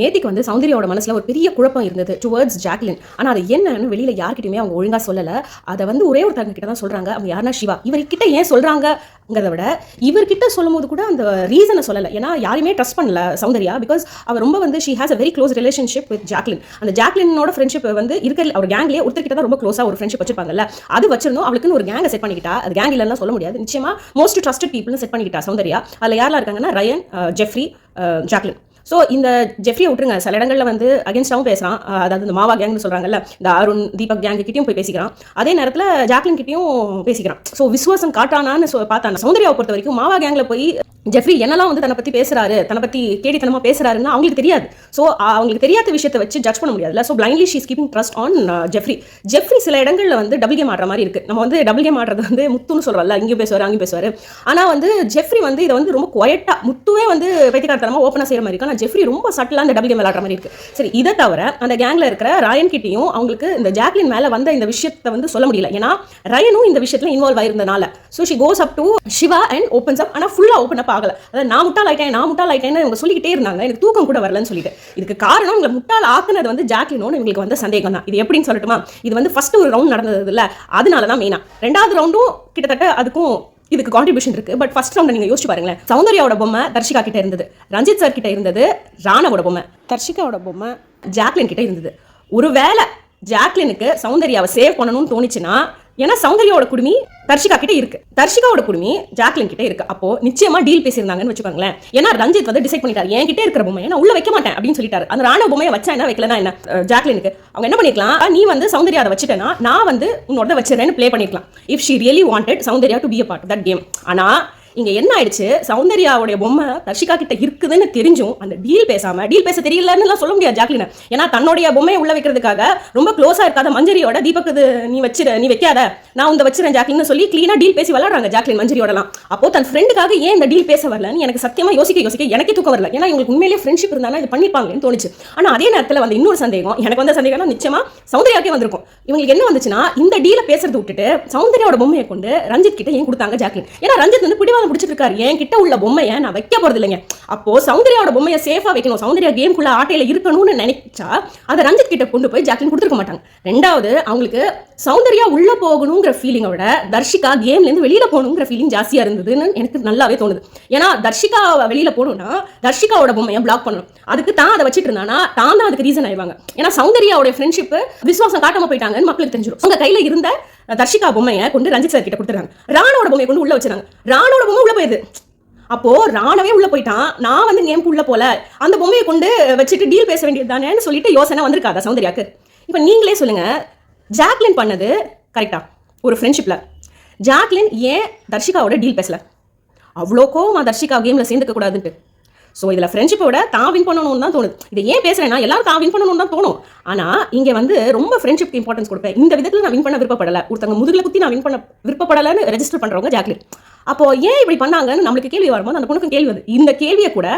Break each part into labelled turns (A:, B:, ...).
A: நேத்திக்கு வந்து சௌந்தர்யாவோட மனசில் ஒரு பெரிய குழப்பம் இருந்தது டுவர்ட்ஸ் ஜாக்லின். ஆனால் அது என்னன்னு வெளியில் யார்கிட்டயுமே அவங்க ஒழுங்காக சொல்லலை. அதை வந்து ஒரே ஒருத்தவங்க கிட்ட தான் சொல்கிறாங்க அவங்க யாருன்னா சிவா இவர்கிட்ட ஏன் சொல்கிறாங்கங்கிறத விட இவர்கிட்ட சொல்லும்போது கூட அந்த ரீசனை சொல்லலை. ஏன்னா யாருமே ட்ரஸ்ட் பண்ணல சௌந்தர்யா பிகாஸ் அவர் ரொம்ப வந்து she has a very close relationship with Jacqueline. அந்த ஜாக்லினோட ஃப்ரெண்ட்ஷிப் வந்து இருக்கிற அவர் கேங்லேயே ஒருத்தர்கிட்ட தான் ரொம்ப க்ளோஸாக ஒரு ஃப்ரெண்ட்ஷிப் வச்சிருப்பாங்கல்ல. அது வச்சிருந்தோம். அவளுக்குன்னு ஒரு கேங்கை செட் பண்ணிக்கிட்டா. அது கேங் இல்லைன்னா சொல்ல முடியாது. நிச்சயமாக மோஸ்ட் ட்ரஸ்டட் பீப்புள்னு செட் பண்ணிக்கிட்டா சௌந்தர்யா. அதில் யாரெல்லாம் இருக்காங்கன்னா ரயன் ஜெஃப்ரி ஜாக்லின். ஸோ இந்த ஜெஃப்ரியை விட்டுருங்க. சில இடங்களில் வந்து அகேன்ஸ்டாகவும் பேசுகிறான் அதாவது இந்த மாவா கேங்னு சொல்கிறாங்கல்ல இந்த அருண் தீபக் கேங் கிட்டையும் போய் பேசிக்கிறான். அதே நேரத்தில் ஜாக்லின் கிட்டையும் பேசிக்கிறான். ஸோ விசுவாசம் காட்டானான்னு சொ பார்த்தான்? சௌந்தர்யாவை பொறுத்த வரைக்கும் மாவா கேங்கில் போய் ஜெஃப்ரி என்னெல்லாம் வந்து தன்னை பற்றி பேசுகிறாரு தன்னை பற்றி கேடித்தனமாக பேசுகிறாருன்னு அவங்களுக்கு தெரியாது. ஸோ அவங்களுக்கு தெரியாத விஷயத்தை வச்சு ஜட்ஜ் பண்ண முடியாதுல்ல. So blindly she's keeping trust on Jeffrey. Jeffrey சில இடங்களில் வந்து டபுள் கேம் ஆடுற மாதிரி இருக்குது நம்ம வந்து டபுள் கேம் ஆடுறது வந்து முத்துன்னு சொல்கிறோம்ல இங்கேயும் பேசுவார் அங்கேயும் பேசுவார். ஆனால் வந்து ஜெஃப்ரி வந்து இதை வந்து ரொம்ப குவைட்டா முத்துவே வந்து பைத்தியக்காரத்தனமாக ஓப்பனாக செய்கிற மாதிரி இருக்கு. ஆனால் ஜெஃப்ரி ரொம்ப சட்டிலாக அந்த டபுள் கேம் விளாடுற மாதிரி இருக்குது சரி இதை தவிர அந்த கேங்கில் இருக்கிற ரயன் கிட்டையும் அவங்களுக்கு இந்த ஜாக்லின் மேலே வந்த இந்த விஷயத்தை வந்து சொல்ல முடியல. ஏன்னா ரயனும் இந்த விஷயத்தில் involve ஆயிருந்தனால. So she goes up to Siva and opens up ஆனால் ஃபுல்லாக ஓப்பன் அப் ஆகல. அதாவது நான் முட்டாள் ஆயிட்டேன் நான் முட்டாள் ஆயிட்டேன்னு இவங்க சொல்லிக்கிட்டே இருந்தாங்க. எனக்கு தூக்கம் கூட வரலன்னு சொல்லிட்டு. இதுக்கு காரணம் இவங்களை முட்டாள் ஆக்குனது வந்து ஜாக்லினோன்னு இவங்களுக்கு வந்து சந்தேகம் தான் இது எப்படின்னு சொல்லட்டுமா? இது வந்து ஃபர்ஸ்ட் ஒரு ரவுண்ட் நடந்தது இல்ல அதனால தான் மெயினா ரெண்டாவது ரவுண்டும் கிட்டத்தட்ட அதுக்கும் இதுக்கு கான்ட்ரிபியூஷன் இருக்கு. பட் ஃபர்ஸ்ட் ரவுண்ட் நீங்க யோசிச்சு பாருங்களேன். சௌந்தர்யாவோட பொம்மை தர்ஷிகா கிட்ட இருந்தது. ரஞ்சித் சார் கிட்ட இருந்தது ராணவோட பொம்மை. தர்ஷிகாவோட பொம்மை? ஜாக்லின் கிட்ட இருந்தது. ஒருவேளை ஜாக்லினுக்கு சௌந்தர்யாவை சேவ் பண்ணணும்னு தோணுச்சுன்னா ஏன்னா சௌந்தர்யாவோட குடுமி தர்ஷிகா கிட்ட இருக்கு. தர்ஷிகாவோட குடுமி ஜாக்லின் கிட்ட இருக்கு. அப்போ நிச்சயமா டீல் பேசியிருந்தாங்கன்னு வச்சுக்கோங்களேன். ஏன்னா ரஞ்சித் வந்து டிசைட் பண்ணிட்டாரு. என் கிட்ட இருக்கிற பொம்மையை நான் உள்ள வைக்க மாட்டேன் அப்படின்னு சொல்லிட்டாரு. அந்த ராணுவ பொம்மையை வச்சா என்ன வைக்கலனா என்ன? ஜாக்லினுக்கு. அவங்க என்ன பண்ணிருக்கலாம்? நீ வந்து சௌந்தர்யா அதை வச்சுட்டேன்னா நான் வந்து உன்னோட வச்சிடறேன்னு ப்ளே பண்ணிருக்கலாம். If she really wanted Soundarya to be a part that game ஆனா இங்க என்ன ஆயிடுச்சு? சௌந்தர்யாவுடைய பொம்மை தர்ஷிகா கிட்ட இருக்குதுன்னு தெரிஞ்சும் அந்த டீல் பேசாம டீல் பேச தெரியலன்னு சொல்ல முடியாது ஜாக்லின். ஏன்னா தன்னுடைய பொம்மையை உள்ள வைக்கிறதுக்காக ரொம்ப க்ளோஸா இருக்காத மஞ்சரியோட தீபக் இது நீ வச்சிரு நீ வைக்காத. நான் உந்த வச்சிரேன் ஜாக்லின்னு சொல்லி கிளீனா டீல் பேசி விளாடுறாங்க ஜாக்லின் மஞ்சரியோடலாம். அப்போ தன் ஃப்ரெண்டுக்காக ஏன் இந்த டீல் பேச வரலன்னு எனக்கு சத்தியமா யோசிக்க யோசிக்க எனக்கே தூக்கம் வரல. ஏன்னா இவங்களுக்கு உண்மையிலேயே ஃப்ரெண்ட்ஷிப் இருந்தாலும் இது பண்ணிருப்பாங்கன்னு தோணுச்சு. ஆனா அதே நேரத்தில் வந்து இன்னொரு சந்தேகம் எனக்கு வந்த சந்தேகம்னா நிச்சயமா சௌந்தர்யாக்கே வந்திருக்கும். இவங்களுக்கு என்ன வந்துச்சுன்னா இந்த டீல பேசுறது விட்டுட்டு சௌந்தர்யாவோட பொம்மையை கொண்டு ரஞ்சித் கிட்ட ஏன் கொடுத்தாங்க ஜாக்லின்? ஏன்னா ரஞ்சித் வந்து பிடிவாத பிடிச்சிட்டு இருக்காரு என் கிட்ட உள்ள பொம்மையை நான் வைக்க போறது இல்லைங்க அப்போ சௌந்தர்யாவோட பொம்மையை சேஃபா வைக்கணும். சௌந்தர்யா கேம்குள்ள ஆட்டையில இருக்கணும்னு நினைச்சா அதை ரஞ்சித் கிட்ட கொண்டு போய் ஜாக்லின் கொடுத்துருக்க மாட்டாங்க. ரெண்டாவது அவங்களுக்கு சௌந்தர்யா உள்ள போகணுங்கிற ஃபீலிங்கோட தர்ஷிகா கேம்ல இருந்து வெளியில போகணுங்கிற ஃபீலிங் ஜாஸ்தியா இருந்ததுன்னு எனக்கு நல்லாவே தோணுது. ஏன்னா தர்ஷிகா வெளியில போகணும்னா தர்ஷிகாவோட பொம்மையை பிளாக் பண்ணணும். அதுக்கு தான் அதை வச்சிட்டு இருந்தானா தான் தான் அதுக்கு ரீசன் ஆயிடுவாங்க. ஏன்னா சௌந்தர்யாவோட ஃப்ரெண்ட்ஷிப் விசுவாசம் காட்டாம போயிட்டாங்கன்னு மக்களுக்கு தெரிஞ்சிடும் உங்க கையில இருந்த தர்ஷிகா பொம்மையை கொண்டு ரஞ்சித் சார் கிட்ட கொடுத்துறாங்க ராணோட பொம்மையை கொண்டு உள்ள வச்சிருக்காங்க ராணோட பொம்மை உள்ள போயிருது அப்போ ராணவே உள்ள போயிட்டான். நான் வந்து கேம்க்கு உள்ள போல அந்த பொம்மையை கொண்டு வச்சுட்டு டீல் பேச வேண்டியது தானேன்னு சொல்லிட்டு யோசனை வந்திருக்காதா சௌந்தர்யாக்கு. இப்போ நீங்களே சொல்லுங்க ஜாக்லின் பண்ணது கரெக்டா ஒரு ஃப்ரெண்ட்ஷிப்ல ஜாக்லின் ஏன் தர்ஷிகாவோட டீல் பேசல? அவ்வளோ கோவமா தர்ஷிகா கேம்ல சேர்ந்துக்க கூடாதுன்ட்டு. ஸோ இதில் ஃப்ரெண்ட்ஷிப்போட தான் வின் பண்ணணும்னு தான் தோணுது. இதை ஏன் பேசுகிறேன்னா எல்லாரும் தான் வின் பண்ணணும்னு தான் தோணும். ஆனால் இங்கே வந்து ரொம்ப ஃப்ரெண்ட்ஷிப் இம்பார்ட்டன்ஸ் கொடுப்பேன். இந்த விதத்தில் நான் வின் பண்ண விருப்பப்படலை. ஒருத்தங்க முதுகில் குத்தி நான் வின் பண்ண விருப்பப்படலைன்னு ரெஜிஸ்டர் பண்ணுறவங்க ஜாக்லின் அப்போ ஏன் இப்படி பண்ணாங்கன்னு நம்மளுக்கு கேள்வி வரும்போது அந்த பொண்ணுக்கு கேள்வி வந்து இந்த கேள்வியை கூட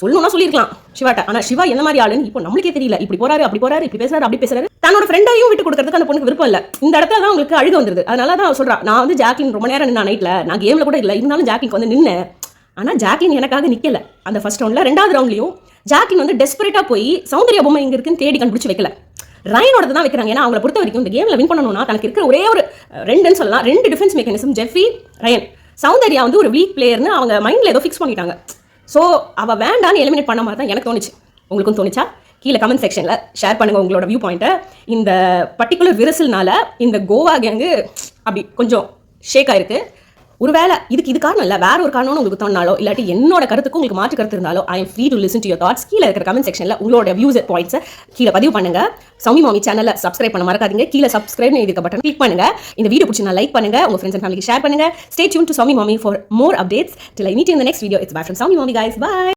A: சொல்லணும்னா சொல்லியிருக்கலாம் சிவாட்ட. ஆனால் சிவா என்ன மாதிரி ஆளுன்னு இப்போ நம்மளுக்கே தெரியல. இப்படி போறாரு அப்படி போறாரு இப்படி பேசுறாரு அப்படி பேசுறாரு. தன்னோட ஃப்ரெண்டையும் விட்டு கொடுக்கறதுக்கு அந்த பொண்ணுக்கு விருப்பம் இல்லை. இந்த இடத்துல தான் உங்களுக்கு அழுக வந்துருது. அதனால தான் அவ சொல்றா நான் வந்து ஜாக்லின் ரொம்ப நேரம் நின்னா நைட்டில் நான் கேமில் கூட இல்லை. இருந்தாலும் ஜாக்லின் வந்து நின்னேன். ஆனால் ஜாக்லின் எனக்காக நிற்கல அந்த ஃபர்ஸ்ட் ரவுண்டில் ரெண்டாவது ரவுண்ட்லையும் ஜாக்லின் வந்து டெஸ்பரேட்டாக போய் சௌந்தர்யா பொம்மை இங்கே இருக்குன்னு தேடி கண்டுபிடிச்சி வைக்கல. ரயனோட தான் வைக்கிறாங்க. ஏன்னா அவங்கள பொறுத்த வரைக்கும் இந்த கேமில் வின் பண்ணணும்னா தனக்கு இருக்கிற ஒரே ஒரு ரெண்டுன்னு சொல்லலாம். ரெண்டு defence mechanism Jeffrey Ryan Soundarya வந்து ஒரு வீக் பிளேயர்னு அவங்க மைண்டில் ஏதோ ஃபிக்ஸ் பண்ணிட்டாங்க. ஸோ அவள் வேண்டான்னு எலிமினேட் பண்ண மாதிரி தான் எனக்கு தோணுச்சு. உங்களுக்கும் தோணுச்சா? கீழே கமெண்ட் செக்ஷனில் ஷேர் பண்ணுங்கள் உங்களோட வியூ பாயிண்ட்டை இந்த பர்டிகுலர் விரசல்னால இந்த கோவா கேங்கு அப்படி கொஞ்சம் ஷேக் ஆயிருக்கு. ஒருவேளை இதுக்கு இது காரணம் இல்லை வேற ஒரு காரணம்னு உங்களுக்கு தோணாலோ இல்லாட்டி என்னோட கருத்துக்கும் உங்களுக்கு மாற்று கருத்து இருந்தாலோ I am free to listen to your thoughts கீழே இருக்கிற கமெண்ட் செக்ஷனில் உங்களோட வியூஸ் பாயிண்ட்ஸை கீழே பதிவு பண்ணுங்க. சௌமி மாமி சேனலை சப்ஸ்கிரைப் பண்ண மறக்காதீங்க. கீழே சப்ஸ்கிரைப் இருக்க பட்டன் கிளிக் பண்ணுங்க. இந்த வீடியோ பிடிச்சி லைக் பண்ணுங்க. உங்க ஃப்ரெண்ட்ஸ் அண்ட் ஃபேமிலிக்கு ஷேர் பண்ணுங்க. Stay tuned to Soumi Mami for more updates till I meet in the next video it's bye from Soumi Mami guys bye